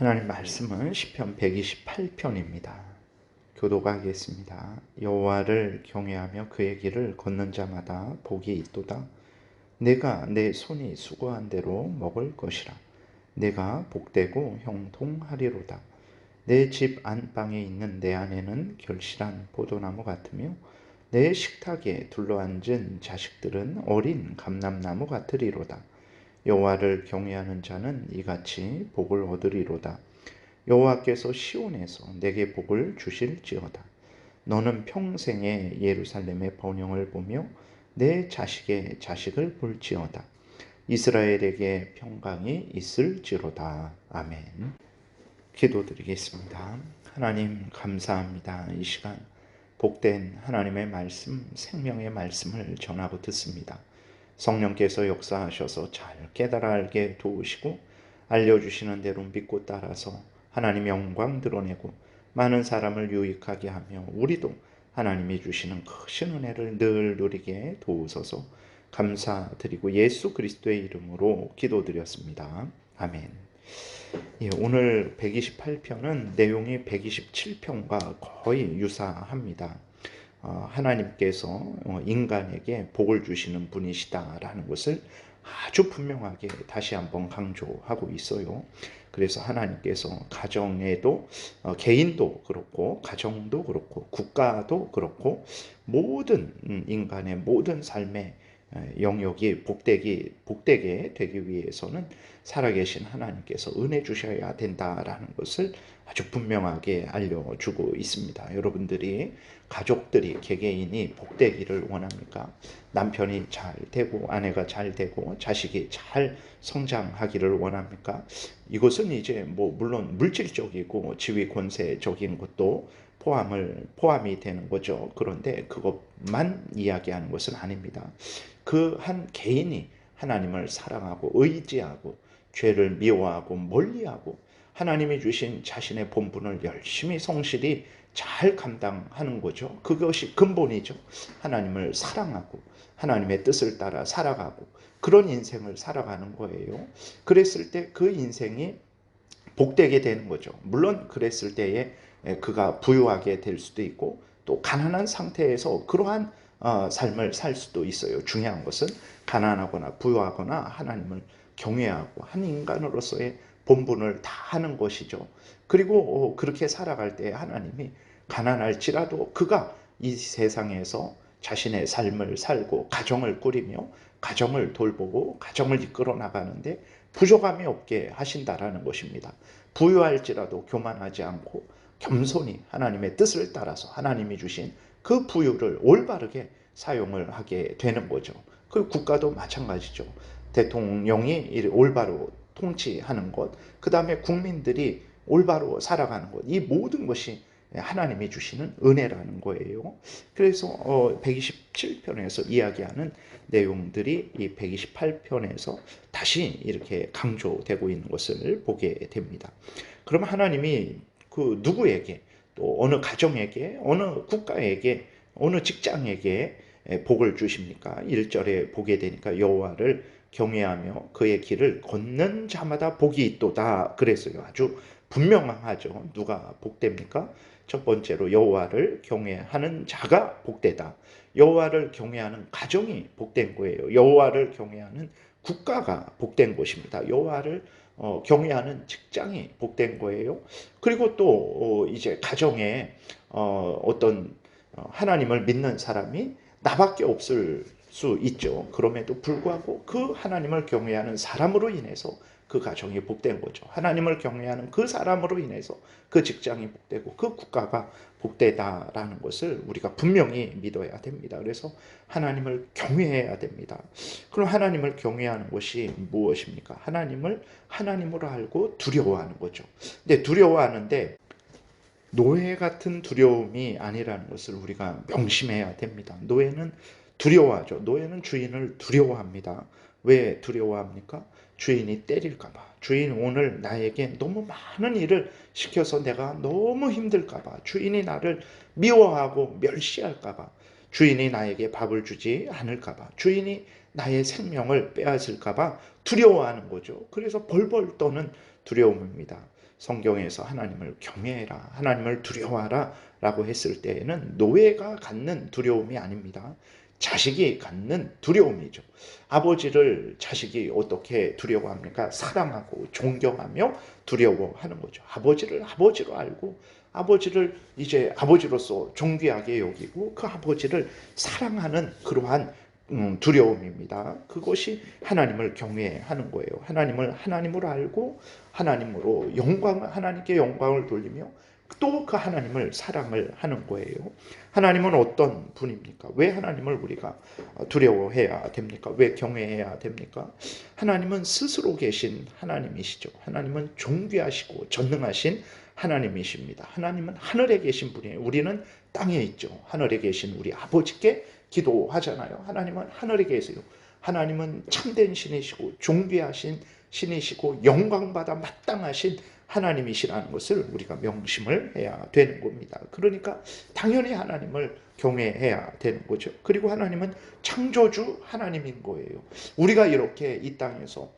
하나님 말씀은 시편 128편입니다. 교도가 하겠습니다. 여호와를 경외하며 그의 길을 걷는 자마다 복이 있도다. 내가 내 손이 수고한 대로 먹을 것이라. 내가 복되고 형통하리로다. 내 집 안방에 있는 내 안에는 결실한 포도나무 같으며 내 식탁에 둘러앉은 자식들은 어린 감람나무 같으리로다. 여호와를 경외하는 자는 이같이 복을 얻으리로다. 여호와께서 시온에서 내게 복을 주실지어다. 너는 평생에 예루살렘의 번영을 보며 내 자식의 자식을 볼지어다. 이스라엘에게 평강이 있을지로다. 아멘. 기도드리겠습니다. 하나님 감사합니다. 이 시간 복된 하나님의 말씀, 생명의 말씀을 전하고 듣습니다. 성령께서 역사하셔서 잘 깨달아 알게 도우시고 알려주시는 대로 믿고 따라서 하나님 영광 드러내고 많은 사람을 유익하게 하며 우리도 하나님이 주시는 크신 은혜를 늘 누리게 도우소서 감사드리고 예수 그리스도의 이름으로 기도드렸습니다. 아멘. 예, 오늘 128편은 내용이 127편과 거의 유사합니다. 어, 하나님께서 어, 인간에게 복을 주시는 분이시다라는 것을 아주 분명하게 다시 한번 강조하고 있어요. 그래서 하나님께서 가정에도 어, 개인도 그렇고 가정도 그렇고 국가도 그렇고 모든 음, 인간의 모든 삶의 영역이 복되기 복되게 되기 위해서는 살아계신 하나님께서 은혜 주셔야 된다라는 것을 아주 분명하게 알려주고 있습니다. 여러분들이 가족들이 개개인이 복되기를 원합니까? 남편이 잘 되고 아내가 잘 되고 자식이 잘 성장하기를 원합니까? 이것은 이제 뭐 물론 물질적이고 지위 권세적인 것도 포함을 포함이 되는 거죠. 그런데 그것만 이야기하는 것은 아닙니다. 그 한 개인이 하나님을 사랑하고 의지하고 죄를 미워하고 멀리하고 하나님이 주신 자신의 본분을 열심히 성실히 잘 감당하는 거죠. 그것이 근본이죠. 하나님을 사랑하고 하나님의 뜻을 따라 살아가고 그런 인생을 살아가는 거예요. 그랬을 때 그 인생이 복되게 되는 거죠. 물론 그랬을 때에 그가 부유하게 될 수도 있고 또 가난한 상태에서 그러한 어, 삶을 살 수도 있어요. 중요한 것은 가난하거나 부유하거나 하나님을 경외하고 한 인간으로서의 본분을 다 하는 것이죠. 그리고 어, 그렇게 살아갈 때 하나님이 가난할지라도 그가 이 세상에서 자신의 삶을 살고 가정을 꾸리며 가정을 돌보고 가정을 이끌어 나가는데 부족함이 없게 하신다라는 것입니다. 부유할지라도 교만하지 않고 겸손히 하나님의 뜻을 따라서 하나님이 주신 그 부유를 올바르게 사용을 하게 되는 거죠. 그 국가도 마찬가지죠. 대통령이 올바로 통치하는 것, 그 다음에 국민들이 올바로 살아가는 것, 이 모든 것이 하나님이 주시는 은혜라는 거예요. 그래서 127편에서 어, 이야기하는 내용들이 이 128편에서 다시 이렇게 강조되고 있는 것을 보게 됩니다. 그럼 하나님이 그 누구에게 또 어느 가정에게 어느 국가에게 어느 직장에게 복을 주십니까? 1절에 보게 되니까 여호와를 경외하며 그의 길을 걷는 자마다 복이 있도다 그랬어요. 아주 분명하죠. 누가 복됩니까? 첫 번째로 여호와를 경외하는 자가 복되다. 여호와를 경외하는 가정이 복된 거예요. 여호와를 경외하는 국가가 복된 것입니다. 여호와를 어, 경외하는 직장이 복된 거예요. 그리고 또 어, 이제 가정에 어, 어떤 어, 하나님을 믿는 사람이 나밖에 없을 수 있죠. 그럼에도 불구하고 그 하나님을 경외하는 사람으로 인해서 그 가정이 복된 거죠. 하나님을 경외하는 그 사람으로 인해서 그 직장이 복되고 그 국가가 복되다라는 것을 우리가 분명히 믿어야 됩니다. 그래서 하나님을 경외해야 됩니다. 그럼 하나님을 경외하는 것이 무엇입니까? 하나님을 하나님으로 알고 두려워하는 거죠. 근데 두려워하는데 노예 같은 두려움이 아니라는 것을 우리가 명심해야 됩니다. 노예는 두려워하죠. 노예는 주인을 두려워합니다. 왜 두려워합니까? 주인이 때릴까봐. 주인 오늘 나에게 너무 많은 일을 시켜서 내가 너무 힘들까봐. 주인이 나를 미워하고 멸시할까봐. 주인이 나에게 밥을 주지 않을까봐. 주인이 나의 생명을 빼앗을까봐 두려워하는 거죠. 그래서 벌벌 떠는 두려움입니다. 성경에서 하나님을 경외해라, 하나님을 두려워하라 라고 했을 때에는 노예가 갖는 두려움이 아닙니다. 자식이 갖는 두려움이죠. 아버지를 자식이 어떻게 두려워합니까? 사랑하고 존경하며 두려워하는 거죠. 아버지를 아버지로 알고 아버지를 이제 아버지로서 존귀하게 여기고 그 아버지를 사랑하는 그러한 음, 두려움입니다. 그것이 하나님을 경외하는 거예요. 하나님을 하나님으로 알고 하나님으로 영광 하나님께 영광을 돌리며 또 그 하나님을 사랑을 하는 거예요. 하나님은 어떤 분입니까? 왜 하나님을 우리가 두려워해야 됩니까? 왜 경외해야 됩니까? 하나님은 스스로 계신 하나님이시죠. 하나님은 존귀하시고 전능하신 하나님이십니다. 하나님은 하늘에 계신 분이에요. 우리는 땅에 있죠. 하늘에 계신 우리 아버지께 기도하잖아요. 하나님은 하늘에 계세요. 하나님은 참된 신이시고 존귀하신 신이시고 영광받아 마땅하신 하나님이시라는 것을 우리가 명심을 해야 되는 겁니다. 그러니까 당연히 하나님을 경외해야 되는 거죠. 그리고 하나님은 창조주 하나님인 거예요. 우리가 이렇게 이 땅에서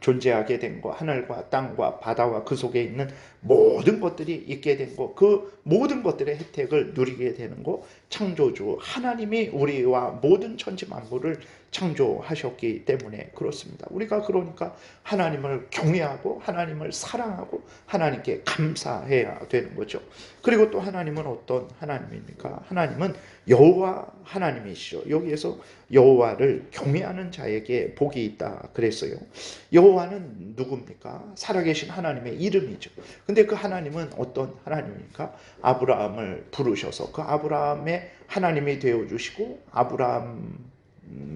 존재하게 된 거, 하늘과 땅과 바다와 그 속에 있는 모든 것들이 있게 된 거, 그 모든 것들의 혜택을 누리게 되는 거, 창조주 하나님이 우리와 모든 천지 만물을 창조하셨기 때문에 그렇습니다. 우리가 그러니까 하나님을 경외하고 하나님을 사랑하고 하나님께 감사해야 되는 거죠. 그리고 또 하나님은 어떤 하나님입니까? 하나님은 여호와 하나님이시죠. 여기에서 여호와를 경외하는 자에게 복이 있다 그랬어요. 여호와는 누굽니까? 살아계신 하나님의 이름이죠. 근데 그 하나님은 어떤 하나님입니까? 아브라함을 부르셔서 그 아브라함의 하나님이 되어 주시고 아브라함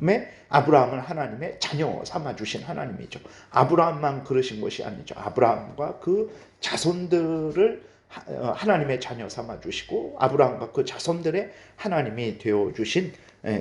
의 아브라함을 하나님의 자녀 삼아 주신 하나님이죠. 아브라함만 그러신 것이 아니죠. 아브라함과 그 자손들을 어, 하나님의 자녀 삼아 주시고 아브라함과 그 자손들의 하나님이 되어 주신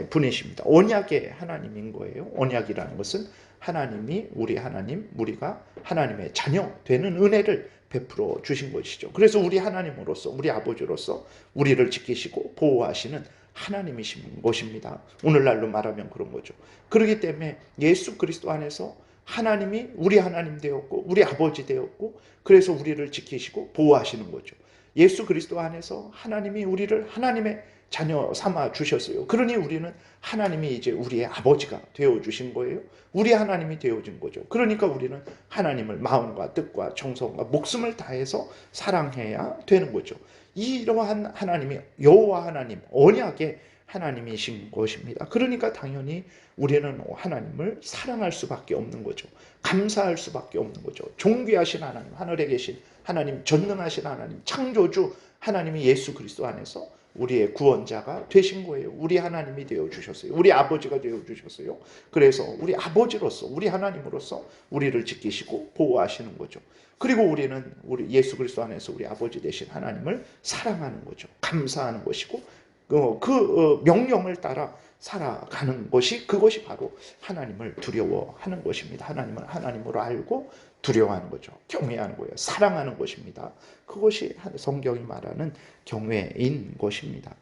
분이십니다. 언약의 하나님인 거예요. 언약이라는 것은 하나님이 우리 하나님, 우리가 하나님의 자녀 되는 은혜를 베풀어 주신 것이죠. 그래서 우리 하나님으로서, 우리 아버지로서 우리를 지키시고 보호하시는 하나님이신 것입니다. 오늘날로 말하면 그런 거죠. 그렇기 때문에 예수 그리스도 안에서 하나님이 우리 하나님 되었고 우리 아버지 되었고 그래서 우리를 지키시고 보호하시는 거죠. 예수 그리스도 안에서 하나님이 우리를 하나님의 자녀 삼아 주셨어요. 그러니 우리는 하나님이 이제 우리의 아버지가 되어 주신 거예요. 우리 하나님이 되어진 거죠. 그러니까 우리는 하나님을 마음과 뜻과 정성과 목숨을 다해서 사랑해야 되는 거죠. 이러한 하나님이 여호와 하나님 언약의 하나님이신 것입니다. 그러니까 당연히 우리는 하나님을 사랑할 수밖에 없는 거죠. 감사할 수밖에 없는 거죠. 존귀하신 하나님, 하늘에 계신 하나님, 전능하신 하나님, 창조주 하나님이 예수 그리스도 안에서 우리의 구원자가 되신 거예요. 우리 하나님이 되어 주셨어요. 우리 아버지가 되어 주셨어요. 그래서 우리 아버지로서 우리 하나님으로서 우리를 지키시고 보호하시는 거죠. 그리고 우리는 우리 예수 그리스도 안에서 우리 아버지 되신 하나님을 사랑하는 거죠. 감사하는 것이고 그, 그 어, 명령을 따라 살아가는 것이 그것이 바로 하나님을 두려워하는 것입니다. 하나님을 하나님으로 알고 두려워하는 거죠. 경외하는 거예요. 사랑하는 것입니다. 그것이 성경이 말하는 경외인 것입니다.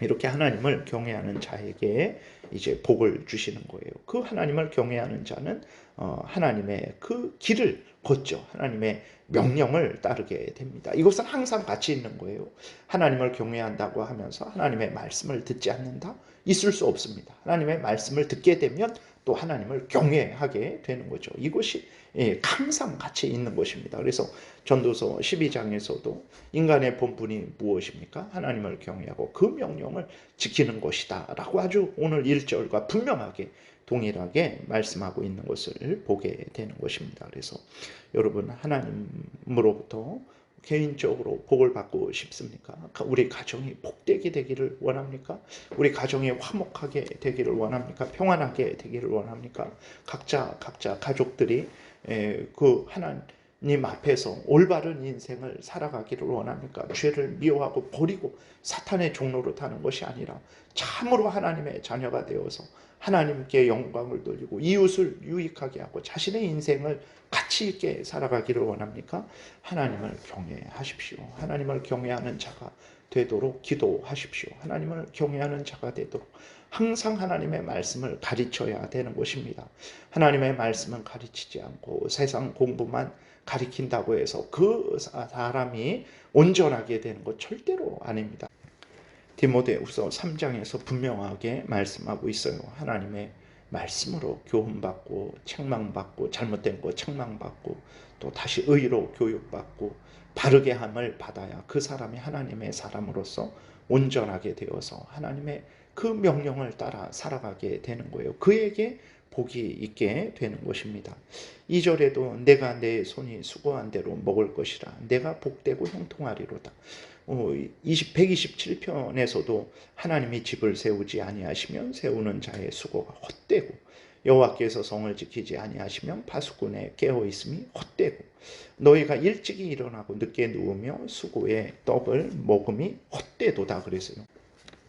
이렇게 하나님을 경외하는 자에게 이제 복을 주시는 거예요. 그 하나님을 경외하는 자는 어, 하나님의 그 길을 걷죠. 하나님의 명령을 따르게 됩니다. 이것은 항상 같이 있는 거예요. 하나님을 경외한다고 하면서 하나님의 말씀을 듣지 않는다? 있을 수 없습니다. 하나님의 말씀을 듣게 되면 또 하나님을 경외하게 되는 거죠. 이것이 예, 항상 같이 있는 것입니다. 그래서 전도서 12장에서도 인간의 본분이 무엇입니까? 하나님을 경외하고 그 명령을 지키는 것이다. 라고 아주 오늘 1절과 분명하게 동일하게 말씀하고 있는 것을 보게 되는 것입니다. 그래서 여러분 하나님으로부터 개인적으로 복을 받고 싶습니까? 우리 가정이 복되게 되기를 원합니까? 우리 가정이 화목하게 되기를 원합니까? 평안하게 되기를 원합니까? 각자 각자 가족들이 그 하나님 앞에서 올바른 인생을 살아가기를 원합니까? 죄를 미워하고 버리고 사탄의 종로로 타는 것이 아니라 참으로 하나님의 자녀가 되어서 하나님께 영광을 돌리고 이웃을 유익하게 하고 자신의 인생을 가치 있게 살아가기를 원합니까? 하나님을 경외하십시오. 하나님을 경외하는 자가 되도록 기도하십시오. 하나님을 경외하는 자가 되도록 항상 하나님의 말씀을 가르쳐야 되는 것입니다. 하나님의 말씀은 가르치지 않고 세상 공부만 가리킨다고 해서 그 사람이 온전하게 되는 것 절대로 아닙니다. 디모데후서 3장에서 분명하게 말씀하고 있어요. 하나님의 말씀으로 교훈받고 책망받고 잘못된 거 책망받고 또 다시 의로 교육받고 바르게 함을 받아야 그 사람이 하나님의 사람으로서 온전하게 되어서 하나님의 그 명령을 따라 살아가게 되는 거예요. 그에게 복이 있게 되는 것입니다. 2절에도 내가 내 손이 수고한 대로 먹을 것이라 내가 복되고 형통하리로다. 어, 20, 127편에서도 하나님이 집을 세우지 아니하시면 세우는 자의 수고가 헛되고 여호와께서 성을 지키지 아니하시면 파수꾼의 깨어 있음이 헛되고 너희가 일찍이 일어나고 늦게 누우며 수고의 떡을 먹음이 헛되도다 그랬어요.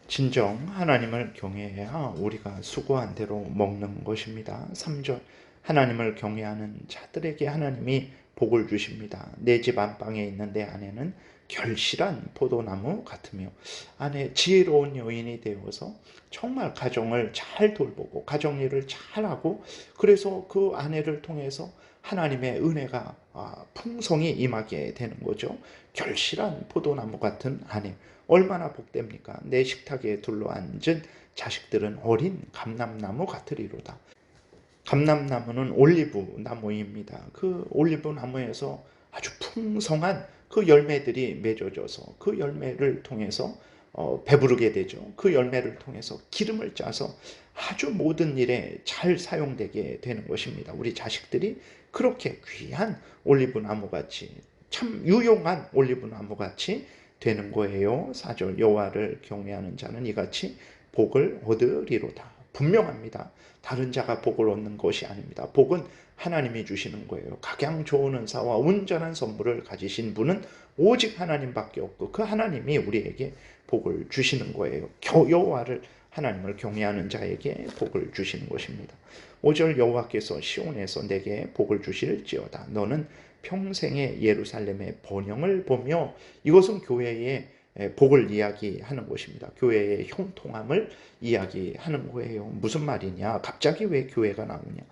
진정 하나님을 경외해야 우리가 수고한 대로 먹는 것입니다. 3절 하나님을 경외하는 자들에게 하나님이 복을 주십니다. 내 집 안방에 있는 내 아내는 결실한 포도나무 같으며 아내 지혜로운 여인이 되어서 정말 가정을 잘 돌보고 가정 일을 잘하고 그래서 그 아내를 통해서 하나님의 은혜가 아, 풍성히 임하게 되는 거죠. 결실한 포도나무 같은 아내 얼마나 복됩니까? 내 식탁에 둘러앉은 자식들은 어린 감람나무 같으리로다. 감람나무는 올리브 나무입니다. 그 올리브 나무에서 아주 풍성한 그 열매들이 맺어져서 그 열매를 통해서 어, 배부르게 되죠. 그 열매를 통해서 기름을 짜서 아주 모든 일에 잘 사용되게 되는 것입니다. 우리 자식들이 그렇게 귀한 올리브 나무 같이 참 유용한 올리브 나무 같이 되는 거예요. 4절 여호와를 경외하는 자는 이같이 복을 얻으리로다. 분명합니다. 다른 자가 복을 얻는 것이 아닙니다. 복은 하나님이 주시는 거예요. 각양 좋은 은사와 온전한 선물을 가지신 분은 오직 하나님밖에 없고 그 하나님이 우리에게 복을 주시는 거예요. 여호와를 하나님을 경외하는 자에게 복을 주시는 것입니다. 5절 여호와께서 시온에서 내게 복을 주실지어다. 너는 평생의 예루살렘의 번영을 보며 이것은 교회의 복을 이야기하는 것입니다. 교회의 형통함을 이야기하는 거예요. 무슨 말이냐? 갑자기 왜 교회가 나오냐?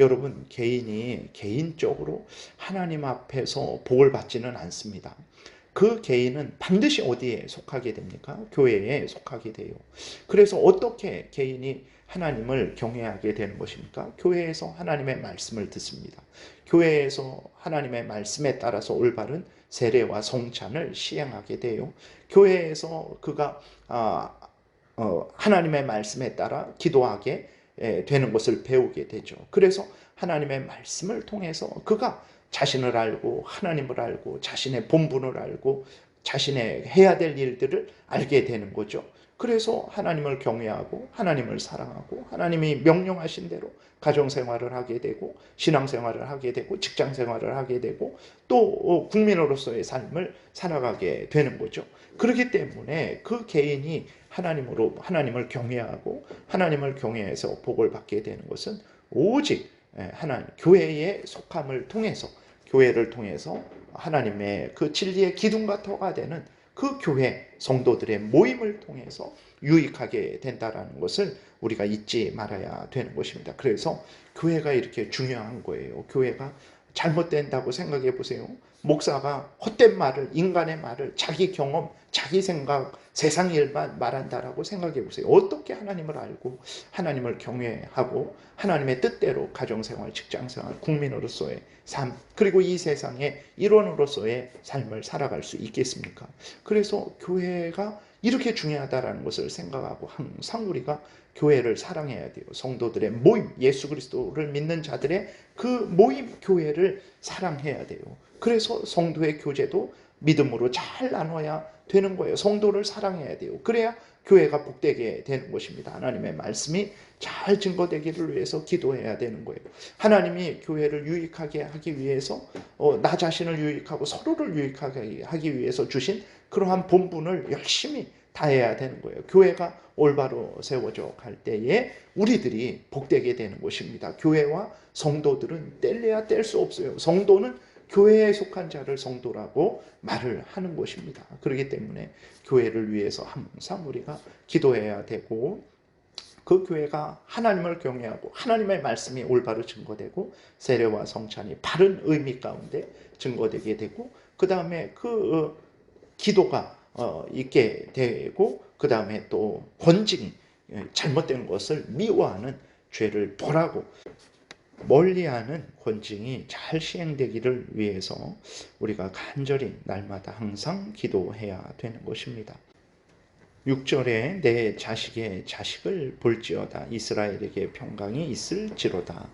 여러분, 개인이 개인적으로 하나님 앞에서 복을 받지는 않습니다. 그 개인은 반드시 어디에 속하게 됩니까? 교회에 속하게 돼요. 그래서 어떻게 개인이 하나님을 경외하게 되는 것입니까? 교회에서 하나님의 말씀을 듣습니다. 교회에서 하나님의 말씀에 따라서 올바른 세례와 성찬을 시행하게 돼요. 교회에서 그가 아, 어, 하나님의 말씀에 따라 기도하게 되는 것을 배우게 되죠. 그래서 하나님의 말씀을 통해서 그가 자신을 알고 하나님을 알고 자신의 본분을 알고 자신의 해야 될 일들을 알게 되는 거죠. 그래서 하나님을 경외하고 하나님을 사랑하고 하나님이 명령하신 대로 가정생활을 하게 되고 신앙생활을 하게 되고 직장생활을 하게 되고 또 국민으로서의 삶을 살아가게 되는 거죠. 그렇기 때문에 그 개인이 하나님으로 하나님을 경외하고 하나님을 경외해서 복을 받게 되는 것은 오직 하나님 교회의 속함을 통해서 교회를 통해서 하나님의 그 진리의 기둥과 터가 되는 그 교회 성도들의 모임을 통해서 유익하게 된다라는 것을 우리가 잊지 말아야 되는 것입니다. 그래서 교회가 이렇게 중요한 거예요. 교회가 잘못된다고 생각해 보세요. 목사가 헛된 말을, 인간의 말을, 자기 경험, 자기 생각, 세상 일만 말한다라고 생각해 보세요. 어떻게 하나님을 알고 하나님을 경외하고 하나님의 뜻대로 가정생활, 직장생활, 국민으로서의 삶, 그리고 이 세상의 일원으로서의 삶을 살아갈 수 있겠습니까? 그래서 교회가 이렇게 중요하다라는 것을 생각하고 항상 우리가 교회를 사랑해야 돼요. 성도들의 모임, 예수 그리스도를 믿는 자들의 그 모임 교회를 사랑해야 돼요. 그래서 성도의 교제도 믿음으로 잘 나눠야 되는 거예요. 성도를 사랑해야 돼요. 그래야 교회가 복되게 되는 것입니다. 하나님의 말씀이 잘 증거되기를 위해서 기도해야 되는 거예요. 하나님이 교회를 유익하게 하기 위해서 어, 나 자신을 유익하고 서로를 유익하게 하기 위해서 주신 그러한 본분을 열심히 다해야 되는 거예요. 교회가 올바로 세워져 갈 때에 우리들이 복되게 되는 것입니다. 교회와 성도들은 뗄래야 뗄 수 없어요. 성도는 교회에 속한 자를 성도라고 말을 하는 것입니다. 그렇기 때문에 교회를 위해서 항상 우리가 기도해야 되고 그 교회가 하나님을 경외하고 하나님의 말씀이 올바로 증거되고 세례와 성찬이 바른 의미 가운데 증거되게 되고 그 다음에 그 어, 기도가 어, 있게 되고 그 다음에 또 권징 예, 잘못된 것을 미워하는 죄를 벌하고 멀리하는 권징이 잘 시행되기를 위해서 우리가 간절히 날마다 항상 기도해야 되는 것입니다. 6절에 내 자식의 자식을 볼지어다 이스라엘에게 평강이 있을지로다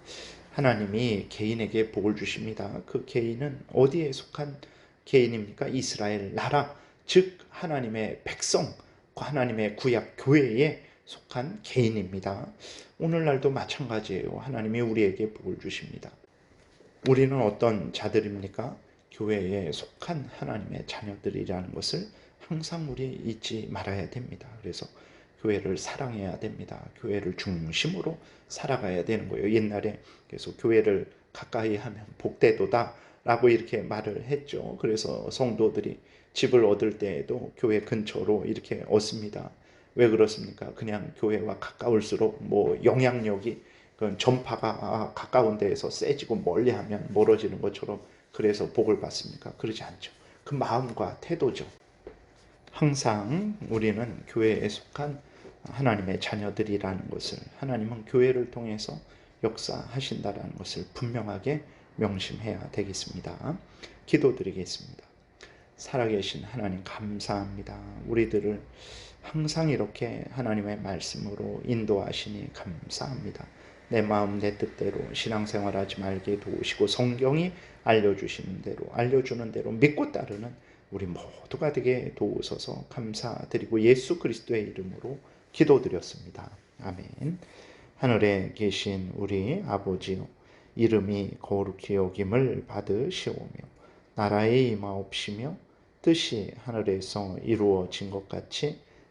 하나님이 개인에게 복을 주십니다. 그 개인은 어디에 속한 개인입니까? 이스라엘 나라 즉 하나님의 백성 하나님의 구약 교회에 속한 개인입니다. 오늘날도 마찬가지예요. 하나님이 우리에게 복을 주십니다. 우리는 어떤 자들입니까? 교회에 속한 하나님의 자녀들이라는 것을 항상 우리 잊지 말아야 됩니다. 그래서 교회를 사랑해야 됩니다. 교회를 중심으로 살아가야 되는 거예요. 옛날에 그래서 교회를 가까이 하면 복되도다 라고 이렇게 말을 했죠. 그래서 성도들이 집을 얻을 때에도 교회 근처로 이렇게 얻습니다. 왜 그렇습니까? 그냥 교회와 가까울수록 뭐 영향력이 그 전파가 가까운 데에서 세지고 멀리하면 멀어지는 것처럼 그래서 복을 받습니까? 그러지 않죠. 그 마음과 태도죠. 항상 우리는 교회에 속한 하나님의 자녀들이라는 것을 하나님은 교회를 통해서 역사하신다라는 것을 분명하게 명심해야 되겠습니다. 기도드리겠습니다. 살아계신 하나님 감사합니다. 우리들을 항상 이렇게 하나님의 말씀으로 인도하시니 감사합니다. 내 마음 내 뜻대로 신앙생활하지 말게 도우시고 성경이 알려주시는 대로 알려주는 대로 믿고 따르는 우리 모두가 되게 도우소서 감사드리고 예수 그리스도의 이름으로 기도드렸습니다. 아멘. 하늘에 계신 우리 아버지요 이름이 거룩히 여김을 받으시오며 나라의 임하옵시며 뜻이 하늘에서 이루어진 것 같이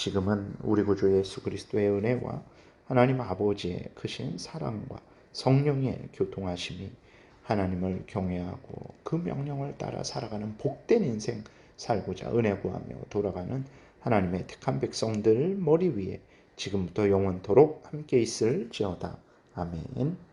지금은 우리 구주 예수 그리스도의 은혜와 하나님 아버지의 크신 사랑과 성령의 교통하심이 하나님을 경외하고 그 명령을 따라 살아가는 복된 인생 살고자 은혜 구하며 돌아가는 하나님의 택한 백성들 머리 위에 지금부터 영원토록 함께 있을지어다. 아멘.